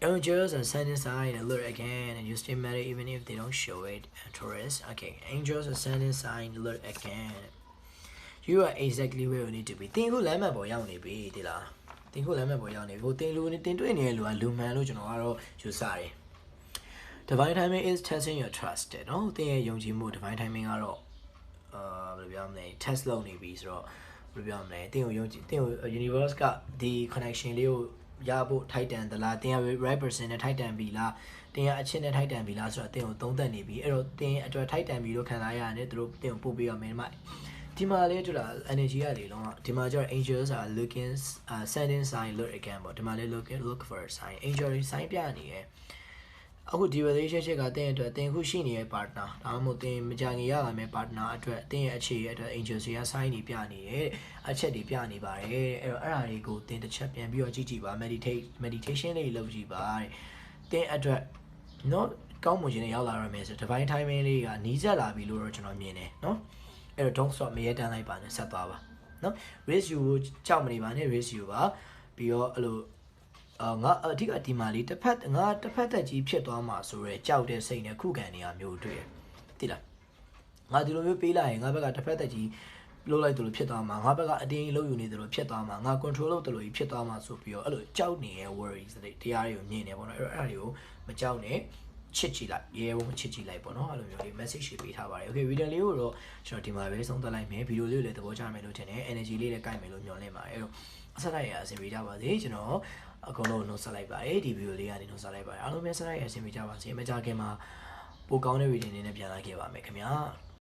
Angels are sending sign alert again, and you still matter even if they don't show it. Taurus, okay. Angels are sending sign alert again. You are exactly where you need to be. တင်ခုလမ်းမပေါ်ရောက်နေပြီဒီလား။ တင်ခုလမ်းမပေါ်ရောက်နေပြီ။ဟိုတင်လူတင်တွေ့နေတဲ့လူကလူမှန်လို့ကျွန်တော်ကတော့ယူဆတယ်။ Divine timing is testing your trust တဲ့နော်။တင်ရဲ့ယုံကြည်မှု divine timing ကတော့အာဘယ်လိုပြောမလဲ test လုပ်နေပြီဆိုတော့ဘယ်လိုပြောမလဲတင်ကိုယုံကြည်တင်ကို universe ကဒီ connection လေးကိုရဖို့ထိုက်တန်သလားတင်ရ right person နဲ့ထိုက်တန်ပြီလားတင်ရအချင်းနဲ့ထိုက်တန်ပြီလားဆိုတော့တင်ကိုသုံးသပ်နေပြီအဲ့တော့တင်အတွက်ထိုက်တန်ပြီလို့ခံစားရတယ်သူတို့တင်ကိုပို့ပြီးတော့မင်းမ ဒီမှာလေးတွေ့လား energy ကလေလုံးဝဒီမှာကျတော့ angels are looking uh, sending sign look again ပေါ့ဒီမှာလေး look look for a sign angel sign ပြနေရယ်အခုဒီ relationship ကတင်းအတွက်တင်းခုရှိနေတဲ့ partner ဒါမှမဟုတ်တင်းမကြငင်ရလာမယ့် partner အတွက်တင်းရဲ့အခြေရဲ့အတွက် angel တွေက sign တွေပြနေတယ်အချက်တွေပြနေပါတယ်အဲ့တော့အဲ့ဒါတွေကိုတင်းတစ်ချက်ပြန်ပြီးတော့ကြည့်ကြည့်ပါ meditate meditation လေးလုပ်ကြည့်ပါတဲ့တင်းအတွက်နော်ကောင်းမွန်ခြင်းနဲ့ရောက်လာရမယ်ဆို divine timing လေးကနီးစပ်လာပြီလို့တော့ကျွန်တော်မြင်တယ်နော် အဲ့တော့ don't stop မရဲတန်းလိုက်ပါနဲ့ဆက်သွားပါနော် race you ကိုကြောက်မနေပါနဲ့ race you ပါပြီးတော့အဲ့လိုအာငါအဓိကဒီမှာလေးတစ်ဖက်ငါတစ်ဖက်သက်ကြီးဖြစ်သွားမှာဆိုရဲကြောက်တဲ့စိတ်နဲ့ခုခံနေရမျိုးတွေ့ရတိလားငါဒီလိုမျိုးပေးလိုက်ရင်ငါဘက်ကတစ်ဖက်သက်ကြီးလုပ်လိုက်တယ်လို့ဖြစ်သွားမှာငါဘက်ကအတင်းကြီးလုပ်ယူနေတယ်လို့ဖြစ်သွားမှာငါ control လုပ်တယ်လို့ဖြစ်သွားမှာဆိုပြီးတော့အဲ့လိုကြောက်နေတဲ့ worries တွေတရားတွေကိုမြင်နေပေါ့နော်အဲ့တော့အဲ့ဒါတွေကိုမကြောက်နဲ့ ချစ်ကြည့်လိုက်ရဲဘုံချစ်ကြည့်လိုက်ပေါ့နော်အဲ့လိုမျိုးလေး message တွေပေးထားပါတယ် okay video လေးကိုတော့ကျွန်တော်ဒီမှာပဲဆုံးသက်လိုက်မယ် video လေးကိုလည်းသဘောကျမယ်လို့ထင်တယ် energy လေးလည်းကိုက်မယ်လို့မျှော်လင့်ပါတယ်အဲ့တော့အဆက်လိုက်ရအဆင်ပြေကြပါစေကျွန်တော်အကုန်လုံးနှုတ်ဆက်လိုက်ပါတယ်ဒီ video လေးကနေနှုတ်ဆက်လိုက်ပါတယ်အားလုံးပဲဆက်လိုက်ရအဆင်ပြေကြပါစေမကြခင်မှာပိုကောင်းတဲ့ video လေးနဲ့ပြန်လာခဲ့ပါမယ်ခင်ဗျာ